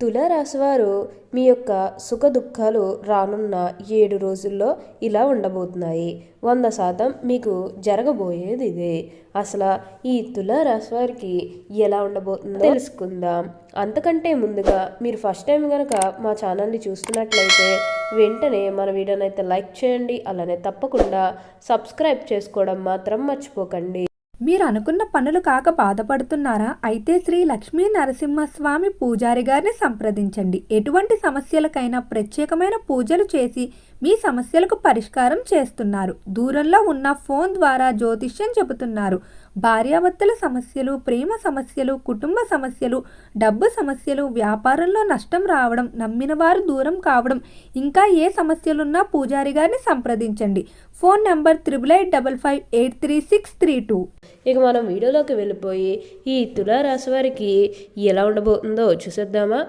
తులారాశివారు మీ యొక్క సుఖ దుఃఖాలు రానున్న ఏడు రోజుల్లో ఇలా ఉండబోతున్నాయి. వంద శాతం మీకు జరగబోయేది ఇదే. అసలు ఈ తులారాశి వారికి ఎలా ఉండబోతుందో తెలుసుకుందాం. అంతకంటే ముందుగా మీరు ఫస్ట్ టైం కనుక మా ఛానల్ని చూస్తున్నట్లయితే వెంటనే మన వీడియోనైతే లైక్ చేయండి అలానే తప్పకుండా సబ్స్క్రైబ్ చేసుకోవడం మాత్రం మర్చిపోకండి. మీరు అనుకున్న పనులు కాక బాధపడుతున్నారా? అయితే శ్రీ లక్ష్మీ నరసింహస్వామి పూజారి గారిని సంప్రదించండి. ఎటువంటి సమస్యలకైనా ప్రత్యేకమైన పూజలు చేసి మీ సమస్యలకు పరిష్కారం చేస్తున్నారు. దూరంలో ఉన్న ఫోన్ ద్వారా జ్యోతిష్యం చెబుతున్నారు. భార్యాభర్తల సమస్యలు ప్రేమ సమస్యలు కుటుంబ సమస్యలు డబ్బు సమస్యలు వ్యాపారంలో నష్టం రావడం నమ్మిన వారు దూరం కావడం ఇంకా ఏ సమస్యలున్నా పూజారి గారిని సంప్రదించండి. Phone number triple eight double five eight three six three two. ఇక మనం వీడియోలోకి వెళ్ళిపోయి ఈ తులారాశి వారికి ఎలా ఉండబోతుందో చూసేద్దామా?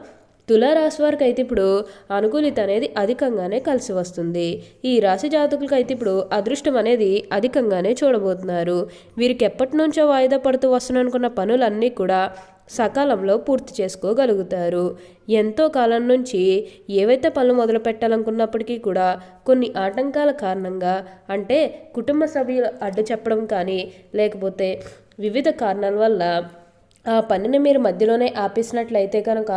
తులారాశి వారికి అయితే ఇప్పుడు అనుకూలిత అనేది అధికంగానే కలిసి వస్తుంది. ఈ రాశి జాతకులకు అయితే ఇప్పుడు అదృష్టం అనేది అధికంగానే చూడబోతున్నారు. వీరికి ఎప్పటి నుంచో వాయిదా పడుతూ వస్తున్ననుకున్న పనులన్నీ కూడా సకాలంలో పూర్తి చేసుకోగలుగుతారు. ఎంతో కాలం నుంచి ఏవైతే పనులు మొదలు పెట్టాలనుకున్నప్పటికీ కూడా కొన్ని ఆటంకాల కారణంగా అంటే కుటుంబ సభ్యులు అడ్డు చెప్పడం కానీ లేకపోతే వివిధ కారణాల వల్ల ఆ పనిని మీరు మధ్యలోనే ఆపేసినట్లయితే కనుక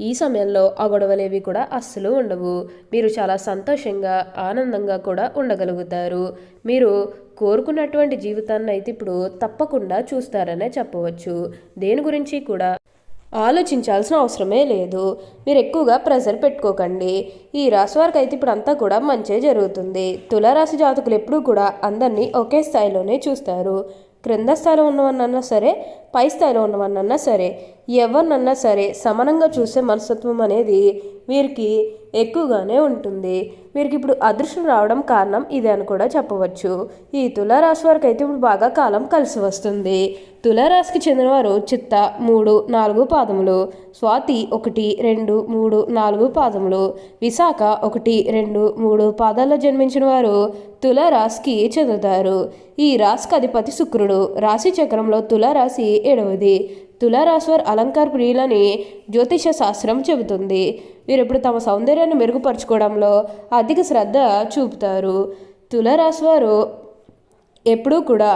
ఈ సమయంలో ఆ గొడవలేవి కూడా అస్సలు ఉండవు. మీరు చాలా సంతోషంగా ఆనందంగా కూడా ఉండగలుగుతారు. మీరు కోరుకున్నటువంటి జీవితాన్ని అయితే ఇప్పుడు తప్పకుండా చూస్తారనే చెప్పవచ్చు. దేని గురించి కూడా ఆలోచించాల్సిన అవసరమే లేదు. మీరు ఎక్కువగా ప్రెషర్ పెట్టుకోకండి. ఈ రాశి వారికి అయితే ఇప్పుడు అంతా కూడా మంచే జరుగుతుంది. తులారాశి జాతకులు ఎప్పుడూ కూడా అందరినీ ఒకే స్థాయిలోనే చూస్తారు. క్రింద స్థాయిలో ఉన్నవన్నా సరే పై స్థాయిలో ఉన్నవన్నన్నా సరే ఎవరినన్నా సరే సమానంగా చూసే మనస్తత్వం అనేది వీరికి ఎక్కువగానే ఉంటుంది. వీరికి ఇప్పుడు అదృష్టం రావడం కారణం ఇదే అని కూడా చెప్పవచ్చు. ఈ తులారాశి వారికి అయితే ఇప్పుడు బాగా కాలం కలిసి వస్తుంది. తులారాశికి చెందినవారు చిత్త మూడు నాలుగు పాదములు స్వాతి ఒకటి రెండు మూడు నాలుగు పాదములు విశాఖ ఒకటి రెండు మూడు పాదాల్లో జన్మించిన వారు తులారాశికి చెందుతారు. ఈ రాశికి అధిపతి శుక్రుడు. రాశి చక్రంలో తులారాశి ఏడవది. తులారాశ్వర్ అలంకార ప్రియులని జ్యోతిష శాస్త్రం చెబుతుంది. వీరెప్పుడు తమ సౌందర్యాన్ని మెరుగుపరచుకోవడంలో అధిక శ్రద్ధ చూపుతారు. తులారాశ్వారు ఎప్పుడూ కూడా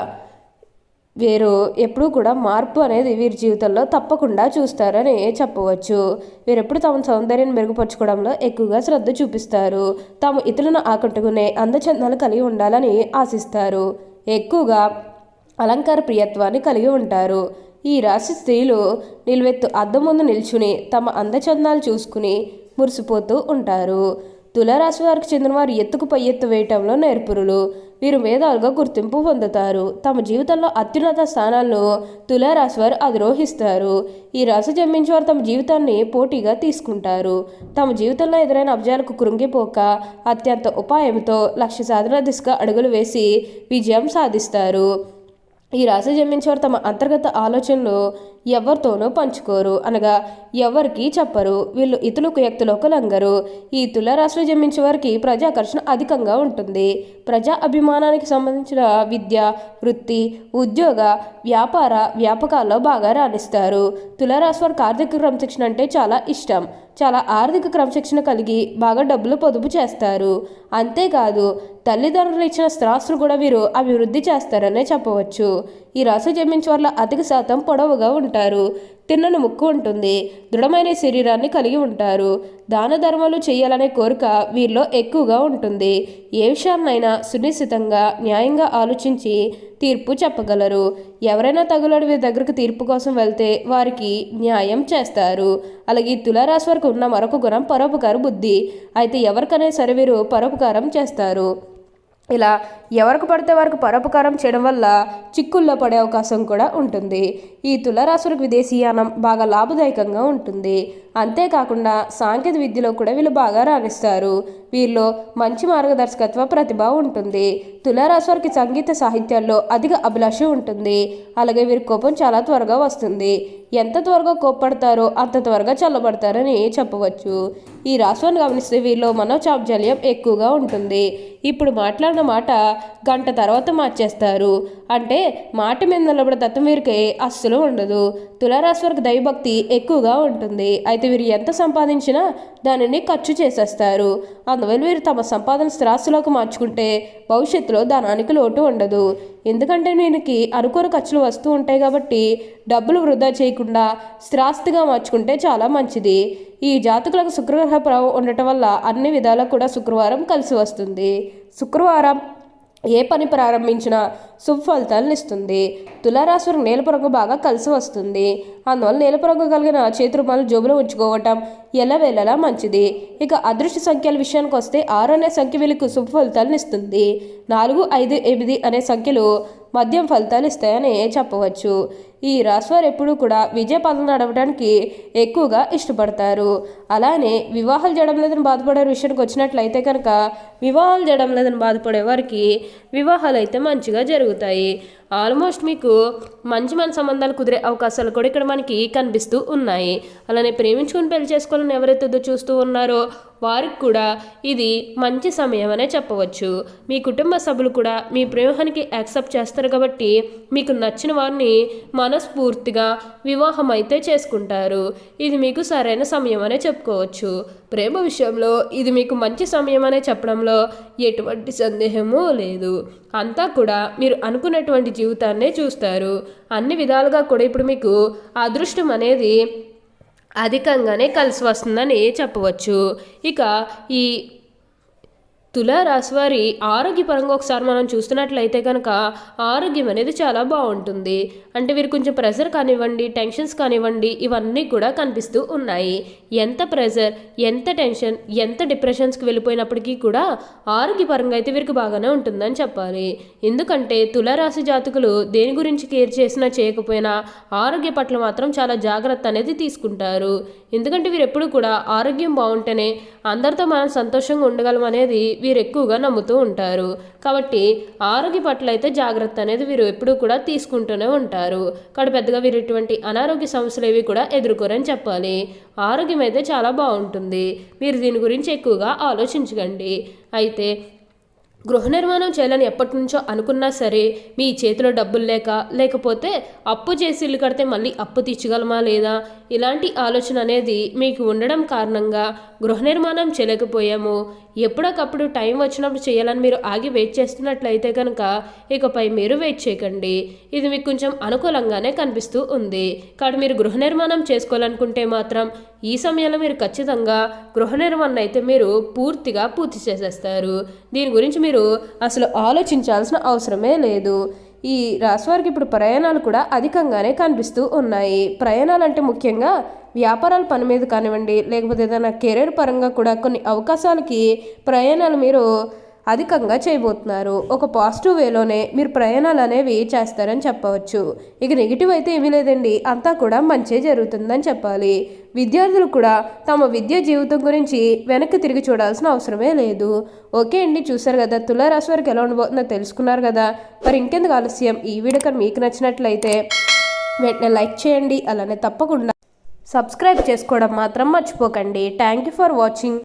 వీరు ఎప్పుడూ కూడా మార్పు అనేది వీరి జీవితంలో తప్పకుండా చూస్తారని చెప్పవచ్చు. వీరెప్పుడు తమ సౌందర్యాన్ని మెరుగుపరచుకోవడంలో ఎక్కువగా శ్రద్ధ చూపిస్తారు. తాము ఇతరులను ఆకట్టుకునే అందచందాలు కలిగి ఉండాలని ఆశిస్తారు. ఎక్కువగా అలంకార ప్రియత్వాన్ని కలిగి ఉంటారు. ఈ రాశి స్త్రీలు నిలువెత్తు అద్దం ముందు నిల్చుని తమ అందచందాలు చూసుకుని మురిసిపోతూ ఉంటారు. తులారాశి వారికి చెందిన వారు ఎత్తుకు పై ఎత్తు వేయటంలో నేర్పురులు. వీరు మేధాలుగా గుర్తింపు పొందుతారు. తమ జీవితంలో అత్యున్నత స్థానాలను తులారాశి వారు అధిరోహిస్తారు. ఈ రాశి జన్మించే వారు తమ జీవితాన్ని పోటీగా తీసుకుంటారు. తమ జీవితంలో ఎదురైన అబ్జాలకు కృంగిపోక అత్యంత ఉపాయంతో లక్ష్య సాధన దిశగా అడుగులు వేసి విజయం సాధిస్తారు. ఈ రాశి జన్మించేవారు తమ అంతర్గత ఆలోచనలు ఎవరితోనూ పంచుకోరు అనగా ఎవరికి చెప్పరు. వీళ్ళు ఇతరులకు వ్యక్తులకు లంగరు ఈ తులారాశిలో జన్మించే వారికి ప్రజాకర్షణ అధికంగా ఉంటుంది. ప్రజా అభిమానానికి సంబంధించిన విద్య వృత్తి ఉద్యోగ వ్యాపార వ్యాపకాల్లో బాగా రాణిస్తారు. తులారాశి వారికి ఆర్థిక క్రమశిక్షణ అంటే చాలా ఇష్టం. చాలా ఆర్థిక క్రమశిక్షణ కలిగి బాగా డబ్బులు పొదుపు చేస్తారు. అంతేకాదు తల్లిదండ్రులు ఇచ్చిన స్థిరాస్తులు కూడా వీరు అభివృద్ధి చేస్తారనే చెప్పవచ్చు. ఈ రాశి జన్మించే వాళ్ళ అధిక శాతం పొడవుగా ఉంటారు. తిన్నని ముక్కు ఉంటుంది. దృఢమైన శరీరాన్ని కలిగి ఉంటారు. దాన ధర్మాలు చేయాలనే కోరిక వీరిలో ఎక్కువగా ఉంటుంది. ఏ విషయాన్నైనా సునిశ్చితంగా న్యాయంగా ఆలోచించి తీర్పు చెప్పగలరు. ఎవరైనా తగులడి వీరి దగ్గరకు తీర్పు కోసం వెళ్తే వారికి న్యాయం చేస్తారు. అలాగే తులారాశి వరకు ఉన్న మరొక గుణం పరోపకార బుద్ధి. అయితే ఎవరికైనా సరే వీరు పరోపకారం చేస్తారు. ఇలా ఎవరికి పడితే వారికి పరోపకారం చేయడం వల్ల చిక్కుల్లో పడే అవకాశం కూడా ఉంటుంది. ఈ తులరాశులకు విదేశీయానం బాగా లాభదాయకంగా ఉంటుంది. అంతేకాకుండా సాంకేతిక విద్యలో కూడా వీళ్ళు బాగా రాణిస్తారు. వీరిలో మంచి మార్గదర్శకత్వ ప్రతిభ ఉంటుంది. తులారాశి వారికి సంగీత సాహిత్యాల్లో అధిక అభిలాష ఉంటుంది. అలాగే వీరి కోపం చాలా త్వరగా వస్తుంది. ఎంత త్వరగా కోప్పడతారో అంత త్వరగా చల్లబడతారని చెప్పవచ్చు. ఈ రాశిని గమనిస్తే వీరిలో మనోచాపజల్యం ఎక్కువగా ఉంటుంది. ఇప్పుడు మాట్లాడిన మాట గంట తర్వాత మార్చేస్తారు. అంటే మాట మీద నిలబడే తత్వం వీరికి అస్సలు అస్సలు ఉండదు. తులారాశి వారికి దైవభక్తి ఎక్కువగా ఉంటుంది. అయితే వీరు ఎంత సంపాదించినా దానిని ఖర్చు చేసేస్తారు. అందువల్ల వీరు తమ సంపాదన స్థిరాస్తులోకి మార్చుకుంటే భవిష్యత్తులో ధనానికి లోటు ఉండదు. ఎందుకంటే వీరికి అనుకోని ఖర్చులు వస్తూ ఉంటాయి కాబట్టి డబ్బులు వృధా చేయకుండా స్థిరాస్తిగా మార్చుకుంటే చాలా మంచిది. ఈ జాతకులకు శుక్రగ్రహ ప్రభావం ఉండటం వల్ల అన్ని విధాలా కూడా శుక్రవారం కలిసి వస్తుంది. శుక్రవారం ఏ పని ప్రారంభించినా శుభ ఇస్తుంది. తులారాశి నీలపు రంగు బాగా కలిసి వస్తుంది. అందువల్ల నీలపు రంగు కలిగిన చేతి రుమాలు జోబులో ఉంచుకోవటం ఎలా మంచిది. ఇక అదృష్ట సంఖ్యల విషయానికి వస్తే ఆరు అనే సంఖ్య వీళ్ళకు శుభ ఇస్తుంది. నాలుగు ఐదు ఎనిమిది అనే సంఖ్యలు మద్యం ఫలితాలు ఇస్తాయని చెప్పవచ్చు. ఈ రాశివారు ఎప్పుడూ కూడా విజయ పదం నడవడానికి ఎక్కువగా ఇష్టపడతారు. అలానే వివాహాలు చేయడం లేదని బాధపడే విషయానికి వచ్చినట్లయితే కనుక వివాహాలు చేయడం లేదని బాధపడే వారికి వివాహాలు అయితే మంచిగా జరుగుతాయి. ఆల్మోస్ట్ మీకు మంచి మంచి సంబంధాలు కుదిరే అవకాశాలు కూడా ఇక్కడ మనకి కనిపిస్తూ ఉన్నాయి. అలానే ప్రేమించుకుని పెళ్ళి చేసుకోవాలని ఎవరైతే చూస్తూ ఉన్నారో వారికి కూడా ఇది మంచి సమయం అనే చెప్పవచ్చు. మీ కుటుంబ సభ్యులు కూడా మీ ప్రేమానికి యాక్సెప్ట్ చేస్తారు కాబట్టి మీకు నచ్చిన వారిని మనస్ఫూర్తిగా వివాహం అయితే చేసుకుంటారు. ఇది మీకు సరైన సమయం అనే చెప్పుకోవచ్చు. ప్రేమ విషయంలో ఇది మీకు మంచి సమయం అనే చెప్పడంలో ఎటువంటి సందేహము లేదు. అంతా కూడా మీరు అనుకున్నటువంటి జీవితాన్నే చూస్తారు. అన్ని విధాలుగా కూడా ఇప్పుడు మీకు అదృష్టం అనేది అధికంగానే కలిసి వస్తుందని చెప్పవచ్చు. ఇక ఈ తులారాశి వారి ఆరోగ్యపరంగా ఒకసారి మనం చూస్తున్నట్లయితే కనుక ఆరోగ్యం అనేది చాలా బాగుంటుంది. అంటే వీరు కొంచెం ప్రెషర్ కానివ్వండి టెన్షన్స్ కానివ్వండి ఇవన్నీ కూడా కనిపిస్తూ ఉన్నాయి. ఎంత ప్రెషర్ ఎంత టెన్షన్ ఎంత డిప్రెషన్స్కి వెళ్ళిపోయినప్పటికీ కూడా ఆరోగ్యపరంగా అయితే వీరికి బాగానే ఉంటుందని చెప్పాలి. ఎందుకంటే తులారాశి జాతకులు దేని గురించి కేర్ చేసినా చేయకపోయినా ఆరోగ్య పట్ల మాత్రం చాలా జాగ్రత్త అనేది తీసుకుంటారు. ఎందుకంటే వీరు ఎప్పుడు కూడా ఆరోగ్యం బాగుంటేనే అందరితో మనం సంతోషంగా ఉండగలం అనేది వీరు ఎక్కువగా నమ్ముతూ ఉంటారు. కాబట్టి ఆరోగ్య పట్ల అయితే జాగ్రత్త అనేది వీరు ఎప్పుడూ కూడా తీసుకుంటూనే ఉంటారు. కాబట్టి పెద్దగా వీరు ఇటువంటి అనారోగ్య సమస్యలు ఏవి కూడా ఎదుర్కోరని చెప్పాలి. ఆరోగ్యం అయితే చాలా బాగుంటుంది. మీరు దీని గురించి ఎక్కువగా ఆలోచించకండి. అయితే గృహ నిర్మాణం చేయాలని ఎప్పటి నుంచో అనుకున్నా సరే మీ చేతిలో డబ్బులు లేక లేకపోతే అప్పు చేసి ఇల్లు కడితే మళ్ళీ అప్పు తీర్చగలమా లేదా? ఇలాంటి ఆలోచన అనేది మీకు ఉండడం కారణంగా గృహ నిర్మాణం చేయలేకపోయాము. ఎప్పటికప్పుడు టైం వచ్చినప్పుడు చేయాలని మీరు ఆగి వెయిట్ చేస్తున్నట్లయితే కనుక ఇకపై మీరు వెయిట్ చేయకండి. ఇది మీకు కొంచెం అనుకూలంగానే కనిపిస్తూ ఉంది. కాబట్టి మీరు గృహ నిర్మాణం చేసుకోవాలనుకుంటే మాత్రం ఈ సమయంలో మీరు ఖచ్చితంగా గృహ నిర్మాణం అయితే మీరు పూర్తిగా పూర్తి చేసేస్తారు. దీని గురించి మీరు అసలు ఆలోచించాల్సిన అవసరమే లేదు. ఈ రాశి వారికి ఇప్పుడు ప్రయాణాలు కూడా అధికంగానే కనిపిస్తూ ఉన్నాయి. ప్రయాణాలు అంటే ముఖ్యంగా వ్యాపారాల పని మీద కానివ్వండి లేకపోతే ఏదైనా కెరీర్ పరంగా కూడా కొన్ని అవకాశాలకి ప్రయాణాలు మీరు అధికంగా చేయబోతున్నారు. ఒక పాజిటివ్ వేలోనే మీరు ప్రయాణాలు అనేవి చేస్తారని చెప్పవచ్చు. ఇక నెగిటివ్ అయితే ఏమీ లేదండి. అంతా కూడా మంచే జరుగుతుందని చెప్పాలి. విద్యార్థులు కూడా తమ విద్యా జీవితం గురించి వెనక్కి తిరిగి చూడాల్సిన అవసరమే లేదు. ఓకే అండి చూసారు కదా. తులారాశి వారికి ఎలా ఉండబోతుందో తెలుసుకున్నారు కదా. మరి ఇంకెందుకు ఆలస్యం? ఈ వీడియో కానీ మీకు నచ్చినట్లయితే వెంటనే లైక్ చేయండి. అలానే తప్పకుండా సబ్స్క్రైబ్ చేసుకోవడం మాత్రం మర్చిపోకండి. Thank you for watching.